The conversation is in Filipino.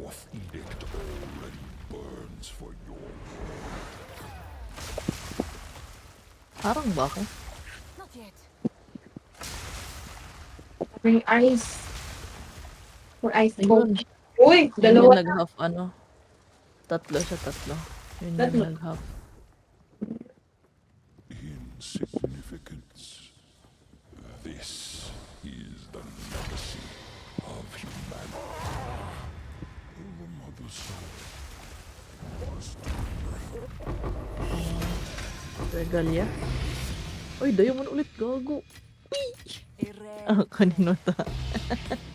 Hoth edict already burns for your Parang ba ako? Not yet. May ice. Or ice Ayun. bomb. Uy, Yun yung dalawa na. nag-half ano. Tatlo siya, tatlo. Yun yung nag-half. insignificance. Regalia. Uy, dayo mo na ulit, gago. Irre. Ah, kanino ta?